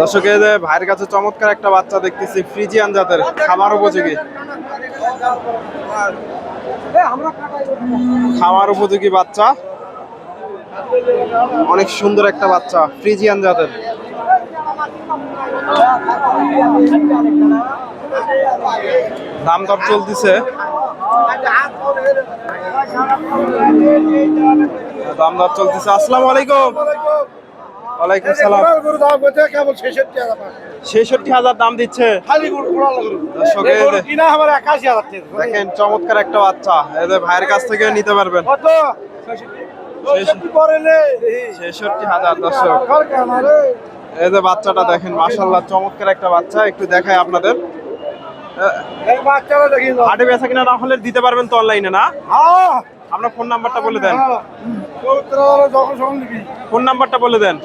দর্শক, এই যে ভাইয়ের কাছে চমৎকার একটা বাচ্চা দেখতেছি, ফ্রিজিয়ান জাতের খামার উপযোগী। খামার উপযোগী বাচ্চা। অনেক সুন্দর একটা বাচ্চা, ফ্রিজিয়ান জাতের। দাম দর চলতেছে। দাম দর চলতেছে। আসসালামু আলাইকুম। ওয়ালাইকুম সালাম। কেবল ছেষট্টি হাজার ছেষট্টি হাজার দাম দিচ্ছে। খালি গরু লাগল দর্শক কিনা আমার একাশি হাজার টাকা। দেখেন চমৎকার একটা বাচ্চা। এই যে ভাইয়ের কাছ থেকে নিতে পারবেন। কত? ছেষট্টি। করে নে। ছেষট্টি হাজার দর্শক। এই যে বাচ্চাটা দেখেন মাশাল্লাহ চমৎকার একটা বাচ্চা। একটু দেখাই আপনাদের। হাটে বেচা কিনা না হলে দিতে পারবেন তো অনলাইনে না? হ্যাঁ। আপনার ফোন নাম্বারটা বলে দেন। হ্যাঁ। ফোন নাম্বারটা বলে দেন।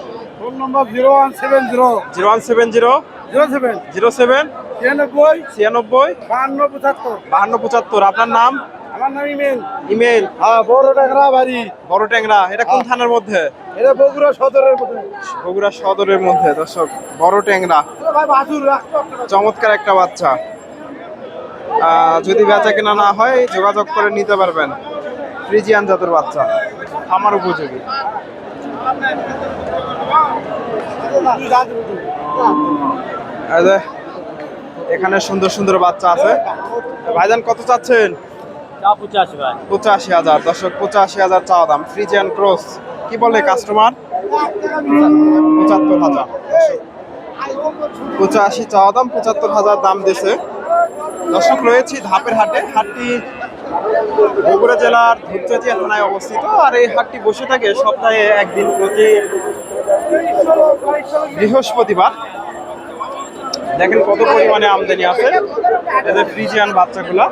Phone number zero one seven zero zero one seven zero zero seven zero seven তিরানব্বই ছিয়ানব্বই। বাহান্ন পঁচাত্তর। বাহান্ন পঁচাত্তর। আপনার নাম? আমার নাম ইমেল। ইমেল। হ্যাঁ বড় টাকরা বাড়ি। বড় ট্যাংরা। এটা কোন থানার মধ্যে? এটা বগুড়া সদরের মধ্যে। বগুড়া সদরের মধ্যে দর্শক। বড় ট্যাংরা। চমৎকার একটা বাচ্চা। যদি বেচা কেনা না হয় যোগাযোগ করে নিতে পারবেন। ফ্রিজিয়ান জাতের বাচ্চা। আমার উপযোগী। এখানে সুন্দর সুন্দর বাচ্চা আছে। ভাইজান কত চাচ্ছেন? পঁচাশি হাজার। দর্শক পঁচাশি হাজার চাওয়া দাম। ফ্রিজিয়ান ক্রস কি বলে কাস্টমার পঁচাত্তর হাজার। পঁচাশি চাওয়া দাম পঁচাত্তর হাজার দাম দিছে। দর্শক রয়েছি ধাপের হাটে। হাটটি বগুড়া জেলার ধূপচাচিয়া থানায় অবস্থিত। আর এই হাটটি বসে থাকে সপ্তাহে একদিন প্রতি বৃহস্পতিবার। দেখেন কত পরিমাণে আমদানি আছে। এদের ফ্রিজিয়ান বাচ্চাগুলা।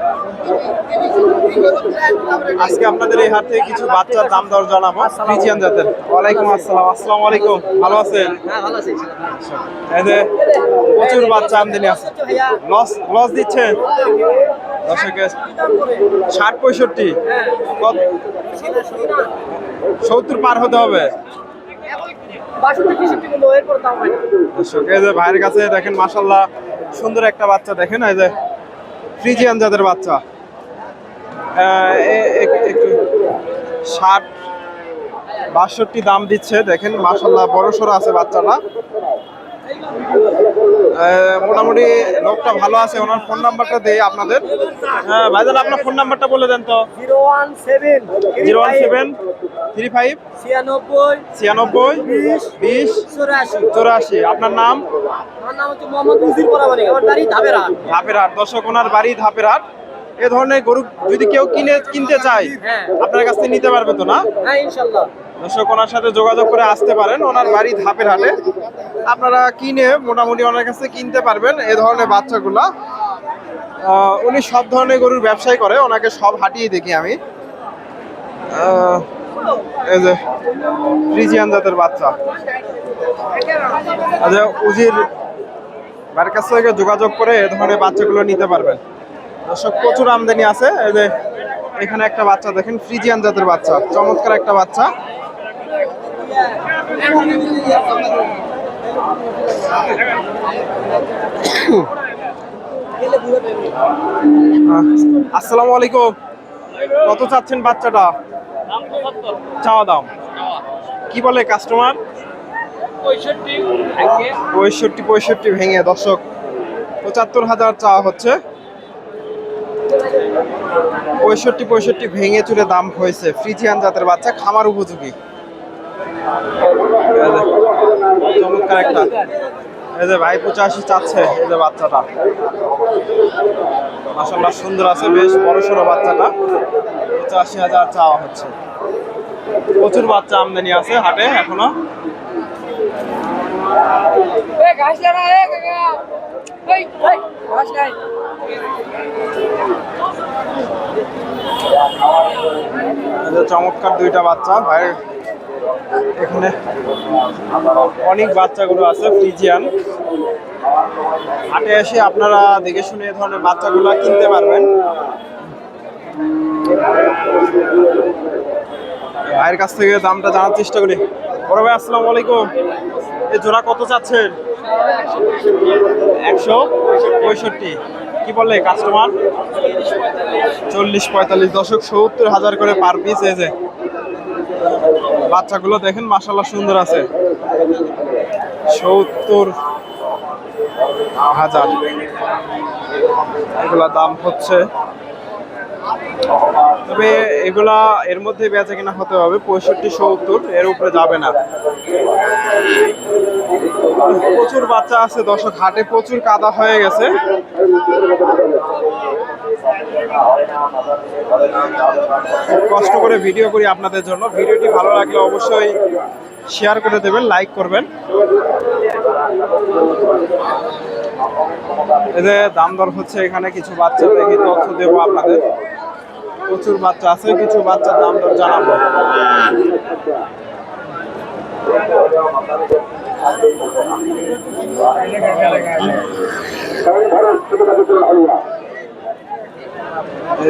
আজকে আপনাদের এই হাট থেকে কিছু বাচ্চার দাম দর জানাব ফ্রিজিয়ান জাতের ওয়ালাইকুম আসসালাম। আসসালামু আলাইকুম। ভালো আছেন? হ্যাঁ যে প্রচুর বাচ্চা আমদানি আছে। লস লস দিচ্ছে দর্শকের ষাট পঁয়ষট্টি। কত? সত্তর পার হতে হবে বাষট্টি তেষট্টি কিন্তু এরপর দাম হয় না দর্শক এই যে ভাইয়ের কাছে দেখেন মাসাল্লাহ সুন্দর একটা বাচ্চা, দেখেন এই যে ফ্রিজিয়ান জাতের বাচ্চা। একটু ষাট বাষট্টি দাম দিচ্ছে, দেখেন মাসাল্লাহ বড় সড়ো আছে বাচ্চাটা। মোটামুটি লোকটা ভালো আছে ওনার ফোন নাম্বারটা দেই আপনাদের। হ্যাঁ ভাইজান আপনার ফোন নাম্বারটা বলে দেন তো। Zero one seven zero one seven three five ছিয়ানব্বই ছিয়ানব্বই বিশ চৌরাশি। চৌরাশি। আপনার নাম? আমার নাম হচ্ছে মোহাম্মদ উজির পরামানিক আমার বাড়ি ধাবেরা ধাপেরহাট। দর্শক ওনার বাড়ি ধাপের হাট এ ধরনের গরু যদি কেউ কিনে কিনতে চায় হ্যাঁ। আপনার কাছ থেকে নিতে পারবে তো না? হ্যাঁ ইনশাল্লাহ। দর্শক, ওনার সাথে যোগাযোগ করে আসতে পারেন। ওনার বাড়ি ধাপের হাটে আপনারা কিনে মোটামুটি ওনার কাছে কিনতে পারবেন এ ধরনের বাচ্চাগুলা। উনি সব ধরনের গরুর ব্যবসায় করে, ওনাকে সব হাটিয়ে দেখি আমি। এই যে, ফ্রিজিয়ান জাতের বাচ্চা। আচ্ছা উজির বাড়ির কাছ থেকে যোগাযোগ করে এ ধরনের বাচ্চাগুলো নিতে পারবেন। দর্শক, প্রচুর আমদানি আছে। এই যে, এখানে একটা বাচ্চা দেখেন, ফ্রিজিয়ান জাতের বাচ্চা, চমৎকার একটা বাচ্চা। আসসালামু আলাইকুম। কত চাচ্ছেন বাচ্চাটা? চাওয়া দাম। কি বলে কাস্টমার পঁয়ষট্টি পঁয়ষট্টি ভেঙে, দর্শক, পঁচাত্তর হাজার চাওয়া হচ্ছে। পঁয়ষট্টি পঁয়ষট্টি ভেঙে চুরে দাম হয়েছে। ফ্রিজিয়ান জাতের বাচ্চা, খামার উপযোগী। চমৎকার একটা। এই যে ভাই পঁচাশি চাচ্ছে এই যে বাচ্চাটা। মাসাল্লাহ সুন্দর আছে বেশ বড় সড়ো বাচ্চাটা। পঁচাশি হাজার চাওয়া হচ্ছে। প্রচুর বাচ্চা আমদানি আছে হাটে এখনও। চমৎকার দুইটা বাচ্চা ভাই এখানে অনেক বাচ্চাগুলো আছে, ফ্রিজিয়ান। হাটে এসে আপনারা দেখে শুনে এ ধরনের বাচ্চাগুলো কিনতে পারবেন। ভাইয়ের কাছ থেকে দামটা জানার চেষ্টা করি। বড় ভাই, আসসালামু আলাইকুম। এই জোড়া কত চাচ্ছেন? একশো পঁয়ষট্টি। কি বলে কাস্টমার চল্লিশ পঁয়তাল্লিশ। দশক সত্তর হাজার করে পার পিস এসে বাচ্চাগুলো দেখেন মাসাল্লাহ সুন্দর আছে। সত্তর হাজার। এগুলা দাম হচ্ছে। তবে এগুলা এর মধ্যে বেচা কিনা হতে হবে, পঁয়ষট্টি, সত্তর, এর উপরে যাবে না। প্রচুর বাচ্চা আছে দর্শক, হাটে প্রচুর কাদা হয়ে গেছে। খুব কষ্ট করে ভিডিও করি আপনাদের জন্য। ভিডিওটি ভালো লাগলে অবশ্যই শেয়ার করে দেবেন লাইক করবেন। যে দাম দর হচ্ছে এখানে, কিছু বাচ্চা দেখি তথ্য দেবো আপনাদের। প্রচুর বাচ্চা আছে, কিছু বাচ্চার দাম দর জানাব।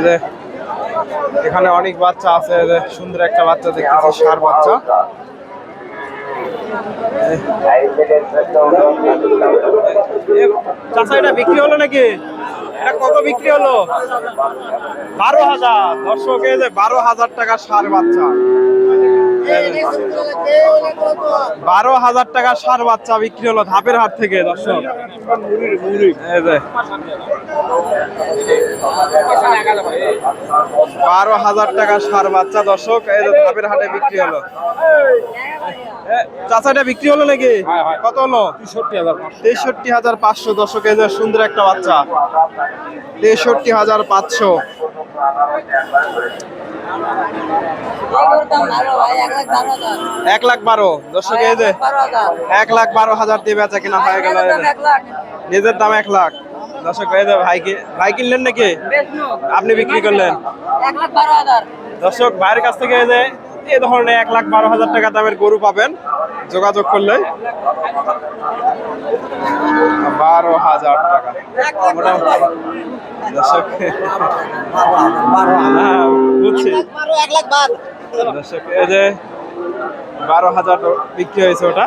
যে এখানে অনেক বাচ্চা আছে সুন্দর একটা বাচ্চা দেখতেছি, সার বাচ্চা। চাষা এটা বিক্রি হলো নাকি? এটা কত বিক্রি হলো? বারো হাজার। দর্শক যে বারো হাজার টাকা সার বাচ্চা। বারো হাজার টাকা সার বাচ্চা বিক্রি হলো ধাপের হাট থেকে দর্শক। বারো হাজার টাকা সার বাচ্চা দর্শক এই ধাপের হাটে বিক্রি হলো। এ, চাচা এটা বিক্রি হলো নাকি? কত হলো? তেষট্টি হাজার পাঁচশো। দর্শক এই সুন্দর একটা বাচ্চা। তেষট্টি হাজার পাঁচশো। এক লাখ বারো। দর্শক এই যে এক লাখ বারো হাজার দিয়ে বেচা কিনা হয়ে গেল নিজের দাম এক লাখ। দর্শক এই যে ভাই কি ভাই কিনলেন নাকি? আপনি বিক্রি করলেন। দর্শক ভাইয়ের কাছ থেকে এই যে এই ধরনের এক লাখ বারো হাজার টাকা দামের গরু পাবেন। যোগাযোগ করলে। বারো হাজার টাকা। হ্যাঁ, এই যে বারো হাজার বিক্রি হয়েছে ওটা।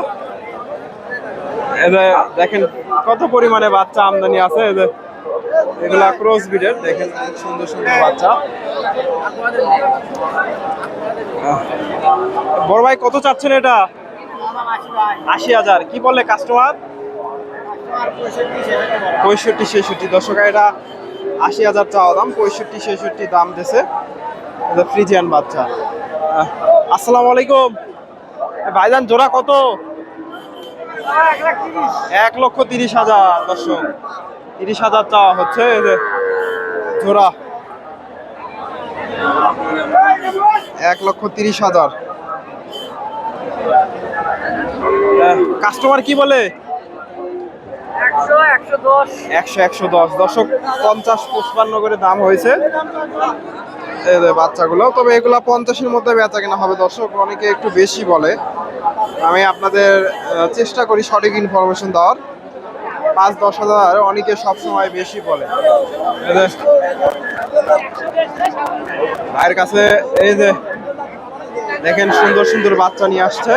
এই যে দেখেন কত পরিমাণে বাচ্চা আমদানি আছে। এই যে এগুলা ক্রস ব্রিডের দেখেন সুন্দর সুন্দর বাচ্চা। বড় ভাই, কত চাচ্ছেন এটা? আশি হাজার। কি বলে কাস্টমার পঁয়ষট্টি, ছেষট্টি। দর্শক, এটা আশি হাজার চাওয়া দাম, পঁয়ষট্টি, ছেষট্টি দাম দিছে। ফ্রিজিয়ান বাচ্চা। আসসালামু আলাইকুম। ভাইজান, জোড়া কত? এক লক্ষ তিরিশ হাজার, দর্শক। তিরিশ হাজার চাওয়া হচ্ছে জোড়া। এক লক্ষ তিরিশ হাজার। কাস্টমার কি বলে? একশো একশো দশ। দশক পঞ্চাশ পঁচপান্ন করে দাম হয়েছে। বাচ্চাগুলো, তবে এগুলা পঞ্চাশের মধ্যে বেচা কেনা হবে। দর্শক, অনেকে একটু বেশি বলে। আমি আপনাদের চেষ্টা করি সঠিক ইনফরমেশন দেওয়ার। পাঁচ দশ হাজার, অনেকে সবসময় বেশি বলে। ভাইয়ের কাছে এই যে দেখেন সুন্দর সুন্দর বাচ্চা নিয়ে আসছে।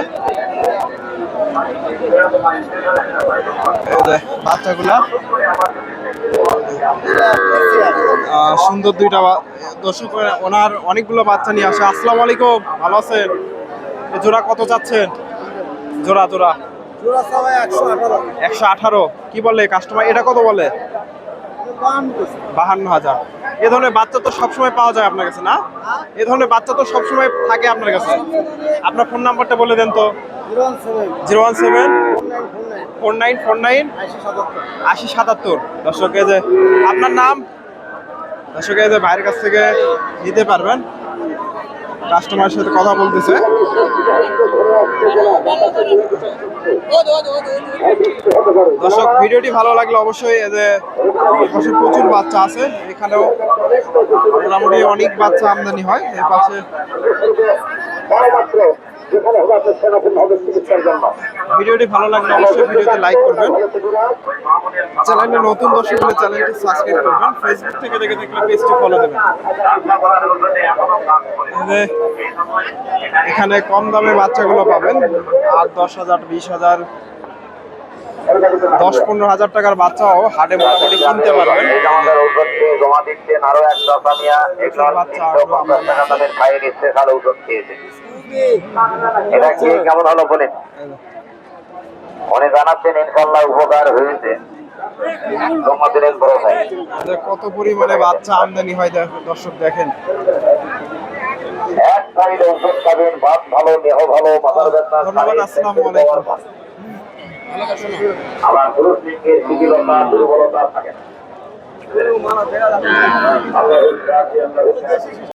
বাচ্চাগুলা। সুন্দর দুইটা দর্শক ওনার অনেকগুলো বাচ্চা নিয়ে আসে। আসসালামু আলাইকুম ভালো আছেন? জোড়া কত চাচ্ছেন? জোড়া জোড়া। একশো আঠারো। কি বলে কাস্টমার এটা কত বলে? বাহান্ন হাজার। এ ধরনের বাচ্চা তো সবসময় পাওয়া যায় আপনার কাছে, না? এ ধরনের বাচ্চা তো সবসময় থাকে আপনার কাছে। আপনার ফোন নাম্বারটা বলে দেন তো। Zero one seven. Four nine four nine. আশি সাতাত্তর। দর্শক যে আপনার নাম, দর্শক যে বাইরের কাছ থেকে নিতে পারবেন। কাস্টমারের সাথে কথা বলতেছে। দর্শক, ভিডিওটি ভালো লাগলে অবশ্যই যে পাশে প্রচুর বাচ্চা আছে, এখানেও মোটামুটি অনেক বাচ্চা আমদানি হয় এর পাশে ভিডিওটি ভালো লাগলে অবশ্যই ভিডিওতে লাইক করবেন। চ্যানেলে নতুন দর্শক হলে চ্যানেলটি সাবস্ক্রাইব করবেন। ফেসবুক থেকে দেখে দেখলে পেজটি ফলো দেবেন। এখানে কম দামে বাচ্চাগুলো পাবেন। আট দশ হাজার বিশ হাজার দশ পনেরো হাজার টাকার বাচ্চাও হাটে মোটামুটি কিনতে পারবেন। আরও বাচ্চা এটা কি? কেমন হলো বলেন। মনে জানাচ্ছেন ইনশাল্লাহ উপকার হয়েছে। যে কত পরিমাণে বাচ্চা আমদানি হয় দর্শক দেখেন। এক সাইড ঔষধ খাবেন ভাত ভালো দেহ ভালো মাথার ব্যথা ধন্যবাদ, আসসালামু আলাইকুম। আমার পুরুষ লিঙ্গের শিথিলতা দুর্বলতা থাকে না।